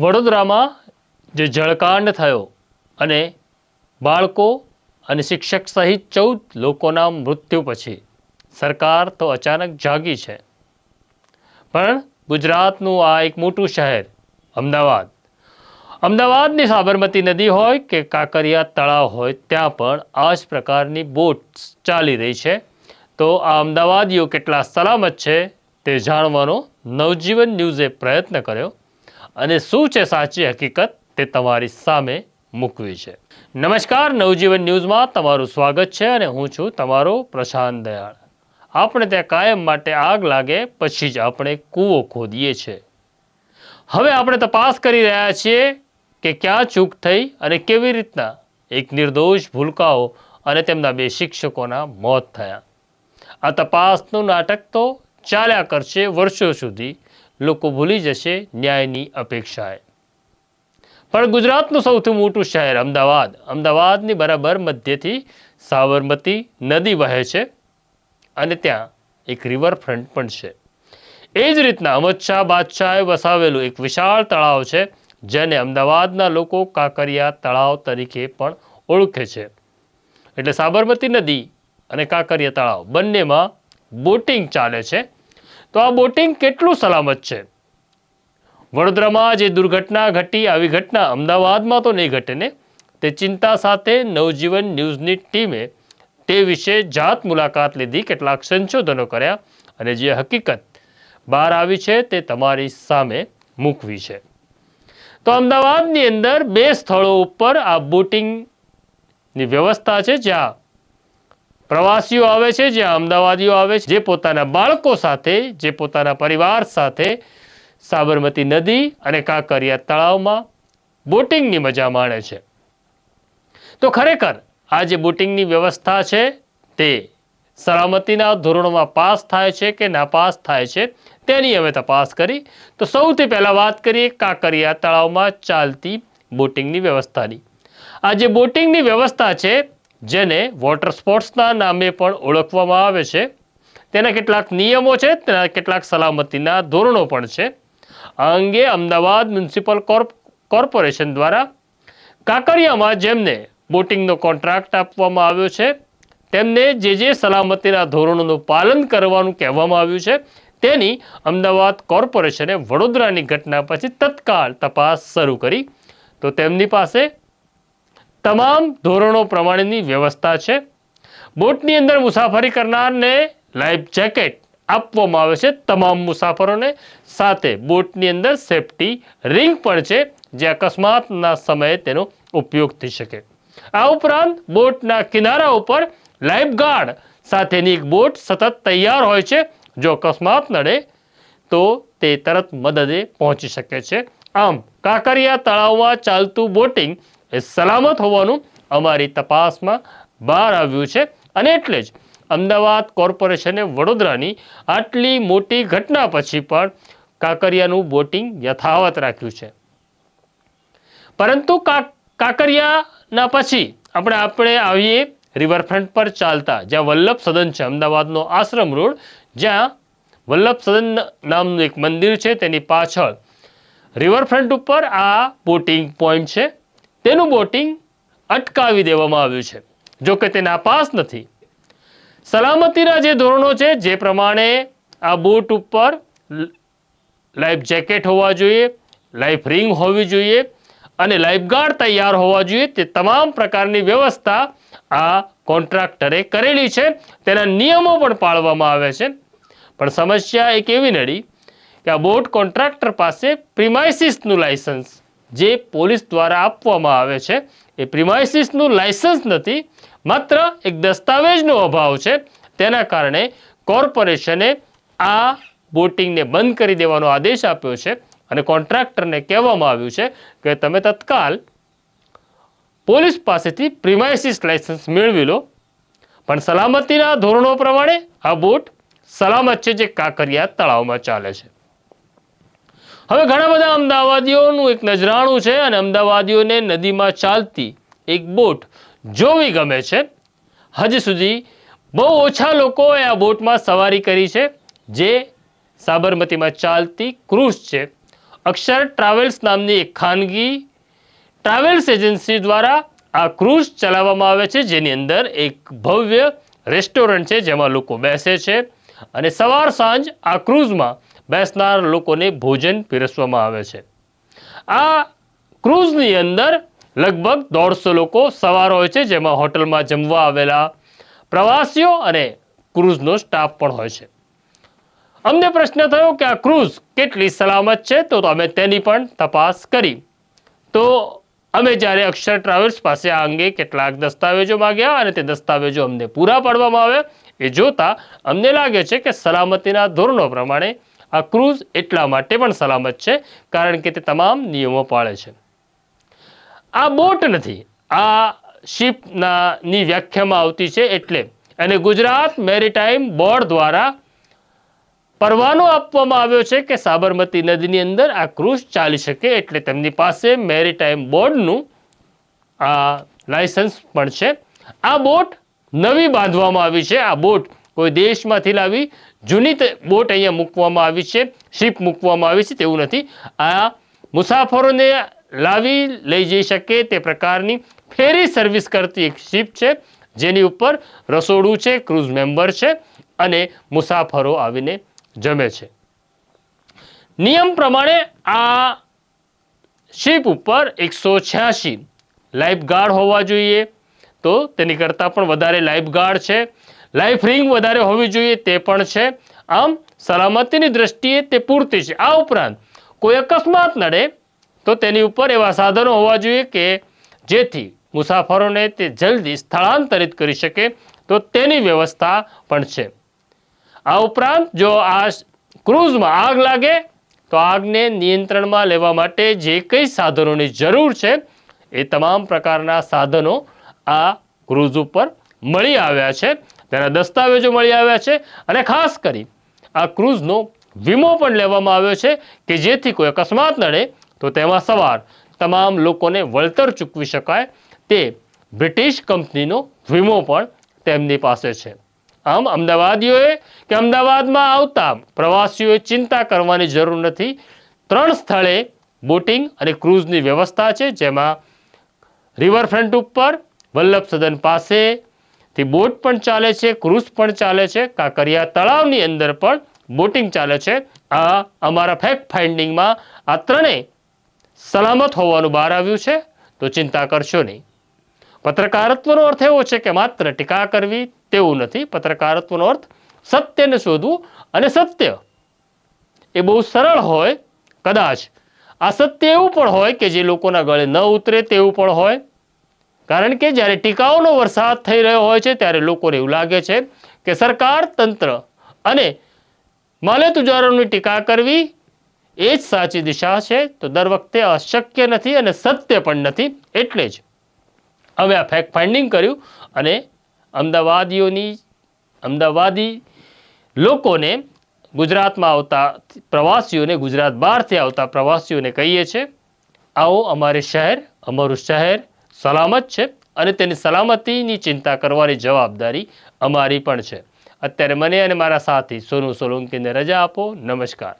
વડોદરામાં જે જળકાંડ થયો અને બાળકો અને શિક્ષક સહિત ચૌદ લોકોના મૃત્યુ પછી સરકાર તો અચાનક જાગી છે. પણ ગુજરાતનું આ એક મોટું શહેર, અમદાવાદ. અમદાવાદની સાબરમતી નદી હોય કે કાંકરિયા તળાવ હોય, ત્યાં પણ આ જ પ્રકારની બોટ ચાલી રહી છે. તો આ અમદાવાદીઓ કેટલા સલામત છે તે જાણવાનો નવજીવન ન્યૂઝે પ્રયત્ન કર્યો. અને શું છે સાચી હકીકત તે તમારી સામે મૂકવી છે. નમસ્કાર, નવજીવન ન્યૂઝમાં તમારું સ્વાગત છે અને હું છું તમારો પ્રશાંત દયાળ. આપણે ત્યાં કાયમ માટે આગ લાગે પછી જ આપણે કૂવો ખોદીએ છીએ. હવે આપણે તપાસ કરી રહ્યા છીએ કે ક્યાં ચૂક થઈ અને કેવી રીતના એક નિર્દોષ ભૂલકાઓ અને તેમના બે શિક્ષકોના મોત થયા. આ તપાસનું નાટક તો ચાલ્યા કરશે વર્ષો સુધી લોકો ભૂલી જશે ન્યાયની અપેક્ષાએ. પણ ગુજરાતનું સૌથી મોટું શહેર અમદાવાદ. અમદાવાદની બરાબર મધ્યથી સાબરમતી નદી વહે છે અને ત્યાં એક રિવરફ્રન્ટ પણ છે. એ જ રીતના અમિત શાહ બાદશાહે વસાવેલું એક વિશાળ તળાવ છે, જેને અમદાવાદના લોકો કાંકરિયા તળાવ તરીકે પણ ઓળખે છે. એટલે સાબરમતી નદી અને કાંકરિયા તળાવ બંનેમાં બોટિંગ ચાલે છે તો આ બોટિંગ કેટલું સલામત છે? વડોદરામાં જે દુર્ઘટના ઘટી, આવી ઘટના અમદાવાદમાં તો નહીં ઘટે ને? તે ચિંતા સાથે નવજીવન ન્યૂઝની ટીમે તે વિશે જાત મુલાકાત લીધી, કેટલાક સંશોધનો કર્યા અને જે હકીકત બહાર આવી છે તે તમારી સામે મૂકવી છે. તો અમદાવાદની અંદર બે સ્થળો ઉપર આ બોટિંગની વ્યવસ્થા છે જ્યાં પ્રવાસીઓ આવે છે જ્યાં અમદાવાદીઓ આવે છે, જે પોતાના બાળકો સાથે, જે પોતાના પરિવાર સાથે સાબરમતી નદી અને કાંકરિયા તળાવમાં બોટિંગની મજા માણે છે. તો ખરેખર આ જે બોટિંગની વ્યવસ્થા છે, તે સલામતીના ધોરણોમાં પાસ થાય છે કે નાપાસ થાય છે, તેની અમે તપાસ કરી. તો સૌથી પહેલાં વાત કરીએ કાંકરિયા તળાવમાં ચાલતી બોટિંગની વ્યવસ્થાની. આ જે બોટિંગની વ્યવસ્થા છે જેને વોટર સ્પોર્ટ્સના નામે પણ ઓળખવામાં આવે છે. તેના કેટલાક નિયમો છે, તેના કેટલાક સલામતીના ધોરણો પણ છે. આ અંગે અમદાવાદ મ્યુનિસિપલ કોર્પ, કોર્પોરેશન દ્વારા કાંકરિયામાં જેમને બોટિંગનો કોન્ટ્રાક્ટ આપવામાં આવ્યો છે, તેમને જે જે સલામતીના ધોરણોનું પાલન કરવાનું કહેવામાં આવ્યું છે, તેની અમદાવાદ કોર્પોરેશને વડોદરાની ઘટના પછી તત્કાળ તપાસ શરૂ કરી. તો તેમની પાસે તમામ ધોરણો પ્રમાણેની વ્યવસ્થા છે. બોટની અંદર મુસાફરી કરનારને લાઈફ જેકેટ આપવામાં આવે છે તમામ મુસાફરોને. સાથે બોટની અંદર સેફટી રિંગ પણ છે, જે અકસ્માતના સમયે તેનો ઉપયોગ થઈ શકે. આ ઉપરાંત બોટના કિનારા ઉપર લાઈફ ગાર્ડ સાથેની એક બોટ સતત તૈયાર હોય છે, જો અકસ્માત નડે તો તે તરત મદદે પહોંચી શકે છે. આમ કાંકરિયા તળાવમાં ચાલતું બોટિંગ એ સલામત હોવાનું અમારી તપાસમાં બહાર આવ્યું છે. અને એટલે જ અમદાવાદ કોર્પોરેશને વડોદરાની આટલી મોટી ઘટના પછી પણ કાંકરિયાનું બોટિંગ યથાવત રાખ્યું છે. પરંતુ કાંકરિયાના પછી આપણે આપણે આવીએ રિવરફ્રન્ટ પર ચાલતા, જ્યાં વલ્લભ સદન છે, અમદાવાદનો આશ્રમ રોડ, જ્યાં વલ્લભ સદન નામનું એક મંદિર છે, તેની પાછળ. રિવરફ્રન્ટ ઉપર આ બોટિંગ પોઈન્ટ છે. તેનું બોટિંગ અટકાવી દેવામાં આવ્યું છે. જો કે તે નાપાસ નથી. સલામતીના જે ધોરણો છે, જે પ્રમાણે આ બોટ ઉપર લાઈફ જેકેટ હોવા જોઈએ, લાઈફ રિંગ હોવી જોઈએ અને લાઈફગાર્ડ તૈયાર હોવા જોઈએ, તે તમામ પ્રકારની વ્યવસ્થા આ કોન્ટ્રાક્ટરે કરેલી છે. તેના નિયમો પણ પાળવામાં આવે છે. પણ સમસ્યા એક એવી નડી કે આ બોટ કોન્ટ્રાક્ટર પાસે પ્રિમાઇસિસનું લાયસન્સ જે પોલીસ દ્વારા આપવામાં આવે છે, એ પ્રિમાઇસિસનું લાયસન્સ નથી, માત્ર એક દસ્તાવેજનો અભાવ છે. તેના કારણે કોર્પોરેશને આ બોટિંગને બંધ કરી દેવાનો આદેશ આપ્યો છે અને કોન્ટ્રાક્ટરને કહેવામાં આવ્યું છે કે તમે તત્કાલ પોલીસ પાસેથી પ્રિમાઇસીસ લાયસન્સ મેળવી લો. પણ સલામતીના ધોરણો પ્રમાણે આ બોટ સલામત છે જે કાંકરિયા તળાવમાં ચાલે છે. હવે ઘણા બધા અમદાવાદીઓનું એક નજરાણું છે અને અમદાવાદીઓને નદીમાં ચાલતી એક બોટ જોવી ગમે છે. હજી સુધી બહુ ઓછા લોકોએ આ બોટમાં સવારી કરી છે, જે સાબરમતીમાં ચાલતી ક્રૂઝ છે. અક્ષર ટ્રાવેલ્સ નામની એક ખાનગી ટ્રાવેલ્સ એજન્સી દ્વારા આ ક્રૂઝ ચલાવવામાં આવે છે, જેની અંદર એક ભવ્ય રેસ્ટોરન્ટ છે, જેમાં લોકો બેસે છે અને સવાર સાંજ આ ક્રૂઝમાં બેસનાર લોકોને ભોજન પીરસવામાં આવે છે. આ ક્રૂઝની અંદર લગભગ દોઢસો લોકો સવાર હોય છે, જેમાં હોટલમાં જમવા આવેલા પ્રવાસીઓ અને ક્રૂઝનો સ્ટાફ પણ હોય છે. અમને પ્રશ્ન થયો કે આ ક્રૂઝ કેટલી સલામત છે, તો અમે તેની પણ તપાસ કરી. તો અમે જ્યારે અક્ષર ટ્રાવેલ્સ પાસે આ અંગે કેટલાક દસ્તાવેજો માંગ્યા અને તે દસ્તાવેજો અમને પૂરા પાડવામાં આવ્યા. એ જોતા અમને લાગે છે કે સલામતીના ધોરણો પ્રમાણે આ ક્રૂઝ એટલા માટે પણ સલામત છે, કારણ કે તે તમામ નિયમો પાળે છે. આ બોટ નથી, આ શિપના ની વ્યાખ્યામાં આવતી છે એટલે અને ગુજરાત મેરીટાઈમ બોર્ડ દ્વારા પરવાનો આપવામાં આવ્યો છે કે સાબરમતી નદીની અંદર આ ક્રૂઝ ચાલી શકે એટલે તેમની પાસે મેરીટાઈમ બોર્ડનું આ લાયસન્સ પણ છે. આ બોટ નવી બાંધવામાં આવી છે. આ બોટ કોઈ દેશમાંથી લાવી જૂની બોટ અહીંયા મૂકવામાં આવી છે, શિપ મૂકવામાં આવી છે, તેવું નથી. આ મુસાફરોને લાવી લઈ જઈ શકે તે પ્રકારની ફેરી સર્વિસ કરતી એક શિપ છે, જેની ઉપર રસોડું છે, ક્રૂઝ મેમ્બર છે અને મુસાફરો આવીને જમે છે. નિયમ પ્રમાણે આ શિપ ઉપર એકસો છ્યાસી લાઈફગાર્ડ હોવા જોઈએ. તો તેની કરતાં પણ વધારે લાઈફગાર્ડ છે. લાઈફ રિંગ વધારે હોવી જોઈએ તે પણ છે. આમ, સલામતીની દ્રષ્ટિએ તે પૂરતી છે. આ ઉપરાંત, કોઈ અકસ્માત નડે તો તેની ઉપર એવા સાધનો હોવા જોઈએ કે જેથી મુસાફરોને તે જલ્દી સ્થળાંતરિત કરી શકે તો તેની વ્યવસ્થા પણ છે. આ ઉપરાંત, જો આ ક્રૂઝમાં આગ લાગે, તો આગને નિયંત્રણમાં લેવા માટે જે કંઈ સાધનોની જરૂર છે, એ તમામ પ્રકારના સાધનો આ ક્રૂઝ ઉપર મળી આવ્યા છે. તેના દસ્તાવેજો મળી આવ્યા છે અને ખાસ કરી આ ક્રૂઝનો વીમો પણ લેવામાં આવ્યો છે કે જેથી કોઈ અકસ્માત નડે તો તેમાં સવાર તમામ લોકોને વળતર ચૂકવી શકાય તે બ્રિટિશ કંપનીનો વીમો પણ તેમની પાસે છે. આમ અમદાવાદીઓએ કે અમદાવાદમાં આવતા પ્રવાસીઓએ ચિંતા કરવાની જરૂર નથી. ત્રણ સ્થળે બોટિંગ અને ક્રૂઝની વ્યવસ્થા છે જેમાં રિવરફ્રન્ટ ઉપર વલ્લભ સદન પાસેથી બોટ પણ ચાલે છે, ક્રૂઝ પણ ચાલે છે, કાંકરિયા તળાવની અંદર પણ બોટિંગ ચાલે છે. આ અમારા ફેક્ટ ફાઇન્ડિંગમાં આ ત્રણેય સલામત હોવાનું બહાર આવ્યું છે, તો ચિંતા કરશો નહીં. પત્રકારત્વનો અર્થ એવો છે કે માત્ર ટીકા કરવી તેવું નથી, પત્રકારત્વનો અર્થ સત્યને શોધવું અને સત્ય એ બહુ સરળ હોય, કદાચ. આ સત્ય એવું પણ હોય કે જે લોકોના ગળે ન ઉતરે તેવું પણ હોય કારણ કે જ્યારે ટીકાઓનો વરસાદ થઈ રહ્યો હોય છે, ત્યારે લોકોને એવું લાગે છે કે સરકાર, તંત્ર અને માલે તુજારોની ટીકા કરવી એ જ સાચી દિશા છે. તો દર વખતે અશક્ય નથી અને સત્ય પણ નથી, એટલે જ અમે આ ફેક્ટ ફાઇન્ડિંગ કર્યું અને અમદાવાદીઓની, અમદાવાદી લોકોને ગુજરાતમાં આવતા પ્રવાસીઓને, ગુજરાત બહારથી આવતા પ્રવાસીઓને કહીએ છીએ, આવો અમારે શહેર, અમારું શહેર સલામત છે અને તેની સલામતીની ચિંતા કરવાની જવાબદારી અમારી પણ છે. અત્યારે મને અને મારા સાથી સોનુ સોલંકીને રજા આપો. નમસ્કાર.